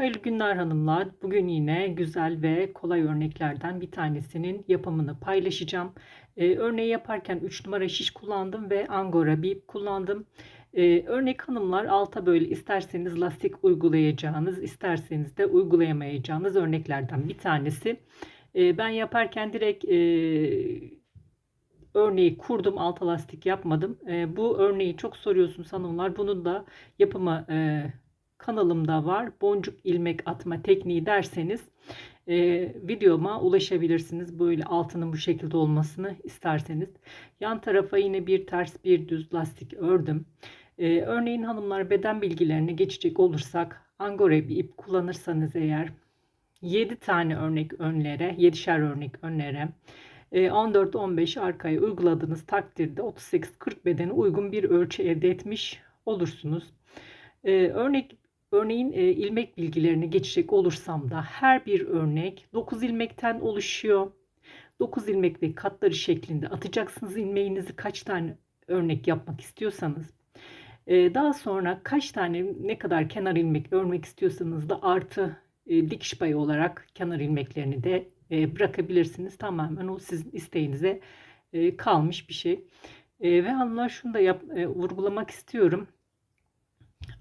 Hayırlı günler hanımlar. Bugün yine güzel ve kolay örneklerden bir tanesinin yapımını paylaşacağım. Ee, örneği yaparken 3 numara şiş kullandım ve angora bir ip kullandım. Ee, örnek hanımlar alta böyle isterseniz lastik uygulayacağınız, isterseniz de uygulayamayacağınız örneklerden bir tanesi. Ee, ben yaparken direkt e, örneği kurdum, alta lastik yapmadım. Ee, bu örneği çok soruyorsunuz hanımlar. Bunun da yapımı e, kanalımda var. Boncuk ilmek atma tekniği derseniz e, videoma ulaşabilirsiniz. Böyle altının bu şekilde olmasını isterseniz. Yan tarafa yine bir ters bir düz lastik ördüm. E, örneğin hanımlar beden bilgilerine geçecek olursak angora bir ip kullanırsanız eğer 7 tane örnek önlere, 7'şer örnek önlere 14-15 arkaya uyguladığınız takdirde 38-40 bedene uygun bir ölçü elde etmiş olursunuz. Ee, örnek Örneğin e, ilmek bilgilerini geçecek olursam da her bir örnek 9 ilmekten oluşuyor. 9 ilmek ve katları şeklinde atacaksınız ilmeğinizi kaç tane örnek yapmak istiyorsanız. E, daha sonra kaç tane ne kadar kenar ilmek örmek istiyorsanız da artı e, dikiş payı olarak kenar ilmeklerini de e, bırakabilirsiniz. Tamamen o sizin isteğinize e, kalmış bir şey. E, ve hanımlar şunu da yap, e, vurgulamak istiyorum.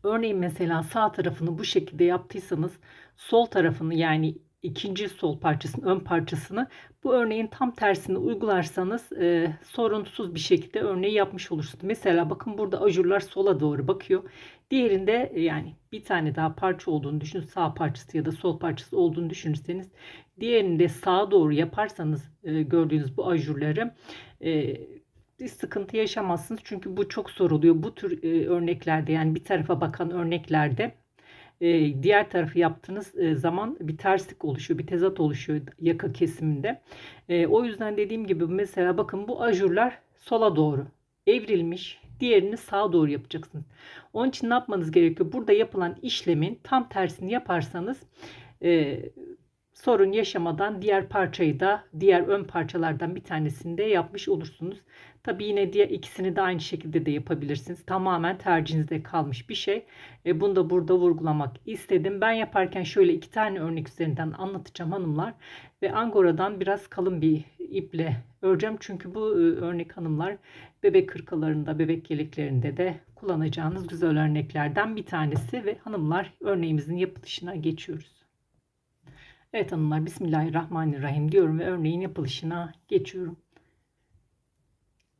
Örneğin mesela sağ tarafını bu şekilde yaptıysanız sol tarafını yani ikinci sol parçasının ön parçasını bu örneğin tam tersini uygularsanız e, sorunsuz bir şekilde örneği yapmış olursunuz. Mesela bakın burada ajurlar sola doğru bakıyor. Diğerinde e, yani bir tane daha parça olduğunu düşünün sağ parçası ya da sol parçası olduğunu düşünürseniz diğerinde sağa doğru yaparsanız e, gördüğünüz bu ajurları e, sıkıntı yaşamazsınız. Çünkü bu çok soruluyor. Bu tür e, örneklerde yani bir tarafa bakan örneklerde e, diğer tarafı yaptığınız e, zaman bir terslik oluşuyor, bir tezat oluşuyor yaka kesiminde. E, o yüzden dediğim gibi mesela bakın bu ajurlar sola doğru evrilmiş. Diğerini sağa doğru yapacaksınız. Onun için ne yapmanız gerekiyor? Burada yapılan işlemin tam tersini yaparsanız e, sorun yaşamadan diğer parçayı da diğer ön parçalardan bir tanesini de yapmış olursunuz. Tabi yine diğer ikisini de aynı şekilde de yapabilirsiniz. Tamamen tercihinizde kalmış bir şey. E, bunu da burada vurgulamak istedim. Ben yaparken şöyle iki tane örnek üzerinden anlatacağım hanımlar. Ve angoradan biraz kalın bir iple öreceğim. Çünkü bu e, örnek hanımlar bebek kırkalarında, bebek yeleklerinde de kullanacağınız güzel örneklerden bir tanesi. Ve hanımlar örneğimizin yapılışına geçiyoruz. Evet hanımlar Bismillahirrahmanirrahim diyorum ve örneğin yapılışına geçiyorum.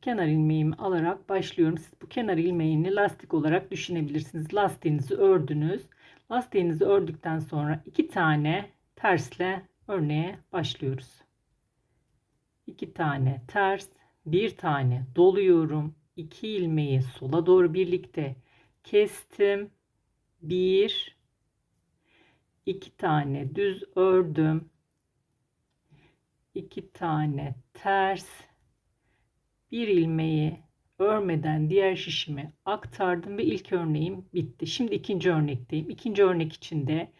Kenar ilmeğimi alarak başlıyorum. Siz bu kenar ilmeğini lastik olarak düşünebilirsiniz. Lastiğinizi ördünüz. Lastiğinizi ördükten sonra iki tane tersle örneğe başlıyoruz. İki tane ters, bir tane doluyorum. İki ilmeği sola doğru birlikte kestim. Bir, iki tane düz ördüm. iki tane ters bir ilmeği örmeden diğer şişime aktardım ve ilk örneğim bitti. Şimdi ikinci örnekteyim. İkinci örnek içinde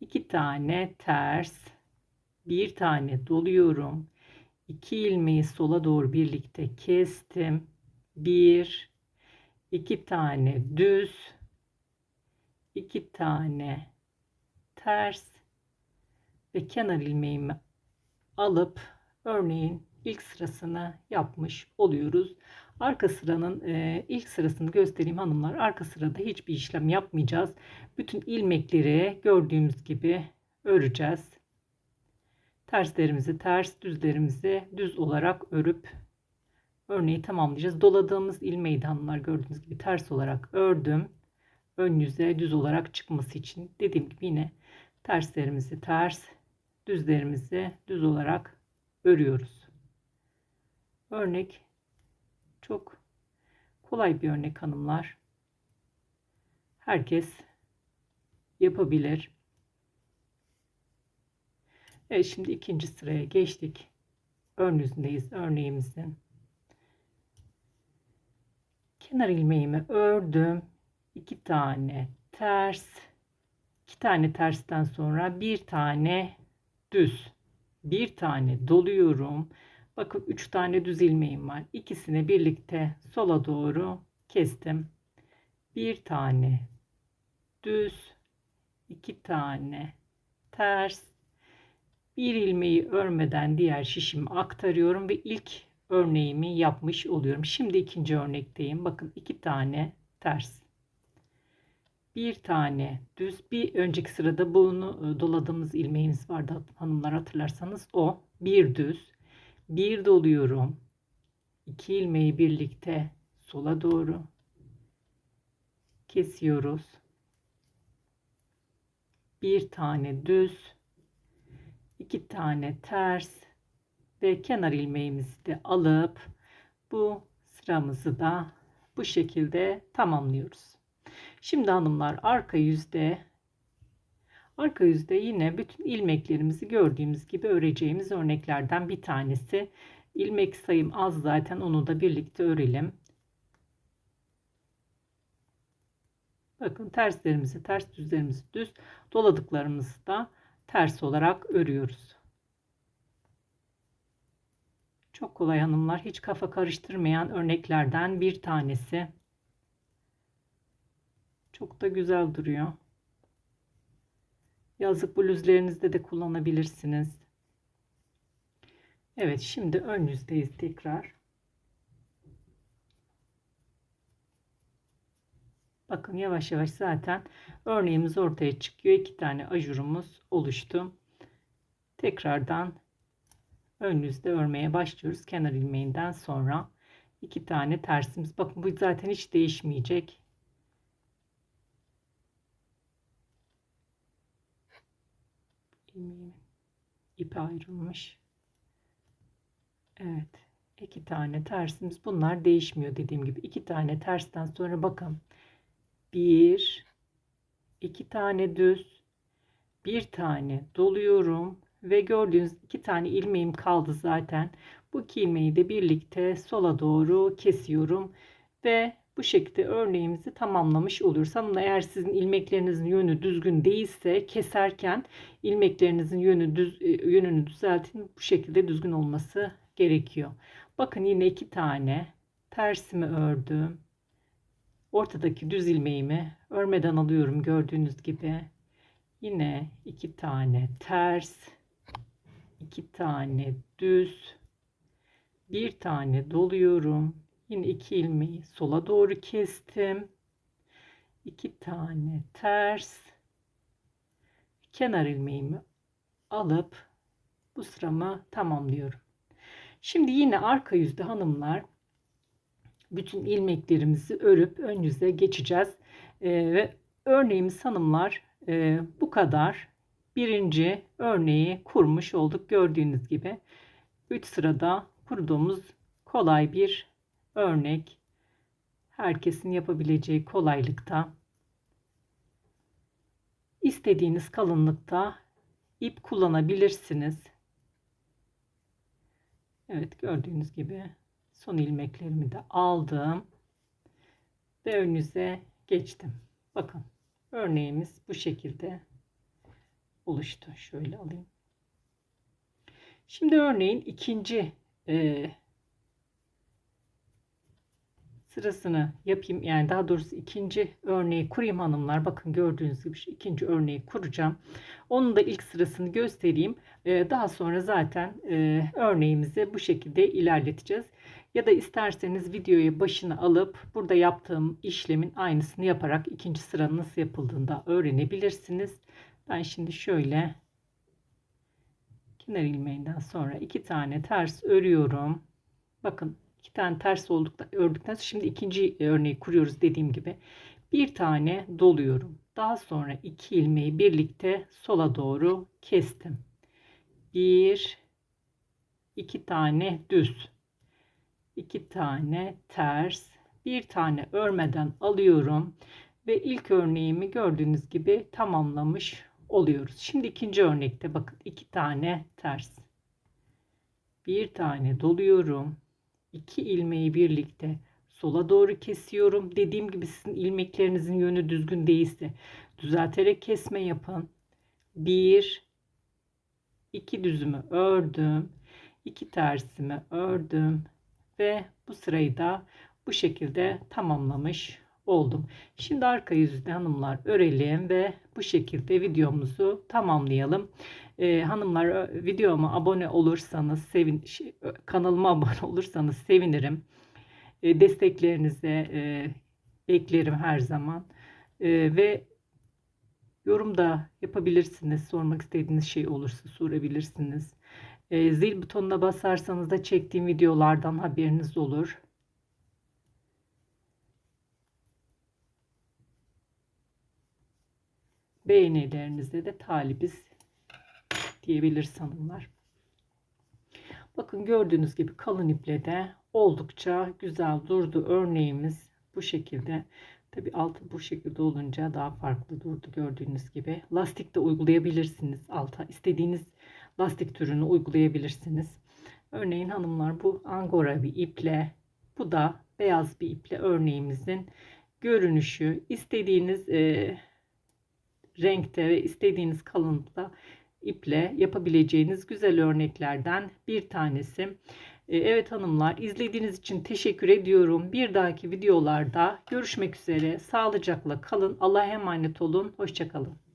iki tane ters, bir tane doluyorum. İki ilmeği sola doğru birlikte kestim. Bir, iki tane düz, iki tane ters ve kenar ilmeğimi alıp örneğin ilk sırasını yapmış oluyoruz. Arka sıranın e, ilk sırasını göstereyim hanımlar. Arka sırada hiçbir işlem yapmayacağız. Bütün ilmekleri gördüğümüz gibi öreceğiz. Terslerimizi ters, düzlerimizi düz olarak örüp örneği tamamlayacağız. Doladığımız ilmeği de hanımlar gördüğünüz gibi ters olarak ördüm. Ön yüze düz olarak çıkması için dediğim gibi yine terslerimizi ters, düzlerimizi düz olarak örüyoruz. Örnek çok kolay bir örnek hanımlar. Herkes yapabilir. Evet şimdi ikinci sıraya geçtik. Ön yüzündeyiz örneğimizin. Kenar ilmeğimi ördüm. İki tane ters. iki tane tersten sonra bir tane düz. Bir tane doluyorum. Bakın 3 tane düz ilmeğim var. İkisini birlikte sola doğru kestim. Bir tane düz, iki tane ters bir ilmeği örmeden diğer şişimi aktarıyorum ve ilk örneğimi yapmış oluyorum. Şimdi ikinci örnekteyim. Bakın iki tane ters. Bir tane düz. Bir önceki sırada bunu e, doladığımız ilmeğimiz vardı hanımlar hatırlarsanız o. Bir düz. Bir doluyorum. İki ilmeği birlikte sola doğru kesiyoruz. Bir tane düz. iki tane ters ve kenar ilmeğimizi de alıp bu sıramızı da bu şekilde tamamlıyoruz. Şimdi hanımlar arka yüzde arka yüzde yine bütün ilmeklerimizi gördüğümüz gibi öreceğimiz örneklerden bir tanesi. İlmek sayım az zaten onu da birlikte örelim. Bakın terslerimizi ters düzlerimizi düz doladıklarımızı da ters olarak örüyoruz. Çok kolay hanımlar hiç kafa karıştırmayan örneklerden bir tanesi. Çok da güzel duruyor. Yazlık bluzlerinizde de kullanabilirsiniz. Evet şimdi ön yüzdeyiz tekrar. Bakın yavaş yavaş zaten örneğimiz ortaya çıkıyor. İki tane ajurumuz oluştu. Tekrardan ön yüzde örmeye başlıyoruz. Kenar ilmeğinden sonra iki tane tersimiz. Bakın bu zaten hiç değişmeyecek. İlmeğimin ipi ayrılmış. Evet. iki tane tersimiz. Bunlar değişmiyor dediğim gibi. iki tane tersten sonra bakın. Bir, iki tane düz, bir tane doluyorum ve gördüğünüz iki tane ilmeğim kaldı zaten. Bu iki ilmeği de birlikte sola doğru kesiyorum ve bu şekilde örneğimizi tamamlamış oluyoruz. Ama eğer sizin ilmeklerinizin yönü düzgün değilse keserken ilmeklerinizin yönü düz, e, yönünü düzeltin. Bu şekilde düzgün olması gerekiyor. Bakın yine iki tane tersimi ördüm. Ortadaki düz ilmeğimi örmeden alıyorum gördüğünüz gibi. Yine iki tane ters, iki tane düz, bir tane doluyorum Yine iki ilmeği sola doğru kestim. iki tane ters. Kenar ilmeğimi alıp bu sıramı tamamlıyorum. Şimdi yine arka yüzde hanımlar bütün ilmeklerimizi örüp ön yüze geçeceğiz. Ee, ve örneğimiz hanımlar e, bu kadar. Birinci örneği kurmuş olduk gördüğünüz gibi. 3 sırada kurduğumuz kolay bir örnek herkesin yapabileceği kolaylıkta istediğiniz kalınlıkta ip kullanabilirsiniz. Evet gördüğünüz gibi son ilmeklerimi de aldım ve önünüze geçtim. Bakın örneğimiz bu şekilde oluştu. Şöyle alayım. Şimdi örneğin ikinci e, sırasını yapayım. Yani daha doğrusu ikinci örneği kurayım hanımlar. Bakın gördüğünüz gibi ikinci örneği kuracağım. Onun da ilk sırasını göstereyim. Ee, daha sonra zaten e, örneğimizi bu şekilde ilerleteceğiz. Ya da isterseniz videoyu başına alıp burada yaptığım işlemin aynısını yaparak ikinci sıranın nasıl yapıldığını da öğrenebilirsiniz. Ben şimdi şöyle kenar ilmeğinden sonra iki tane ters örüyorum. Bakın iki tane ters olduktan ördükten sonra şimdi ikinci örneği kuruyoruz dediğim gibi bir tane doluyorum. Daha sonra iki ilmeği birlikte sola doğru kestim. Bir, iki tane düz, iki tane ters, bir tane örmeden alıyorum ve ilk örneğimi gördüğünüz gibi tamamlamış oluyoruz. Şimdi ikinci örnekte bakın iki tane ters, bir tane doluyorum iki ilmeği birlikte sola doğru kesiyorum. Dediğim gibi sizin ilmeklerinizin yönü düzgün değilse düzelterek kesme yapın. Bir, iki düzümü ördüm. iki tersimi ördüm ve bu sırayı da bu şekilde tamamlamış oldum. Şimdi arka yüzde hanımlar örelim ve bu şekilde videomuzu tamamlayalım. Ee, hanımlar videoma abone olursanız sevin kanalıma abone olursanız sevinirim. Ee, desteklerinize e, beklerim her zaman. Ee, ve yorum da yapabilirsiniz. Sormak istediğiniz şey olursa sorabilirsiniz. Ee, zil butonuna basarsanız da çektiğim videolardan haberiniz olur. Beğenilerinize de talibiz diyebilir hanımlar. Bakın gördüğünüz gibi kalın iple de oldukça güzel durdu örneğimiz bu şekilde. Tabi altı bu şekilde olunca daha farklı durdu gördüğünüz gibi. Lastik de uygulayabilirsiniz alta. istediğiniz lastik türünü uygulayabilirsiniz. Örneğin hanımlar bu angora bir iple bu da beyaz bir iple örneğimizin görünüşü. istediğiniz e, renkte ve istediğiniz kalınlıkta iple yapabileceğiniz güzel örneklerden bir tanesi. Ee, Evet hanımlar izlediğiniz için teşekkür ediyorum. Bir dahaki videolarda görüşmek üzere. Sağlıcakla kalın. Allah'a emanet olun. Hoşçakalın.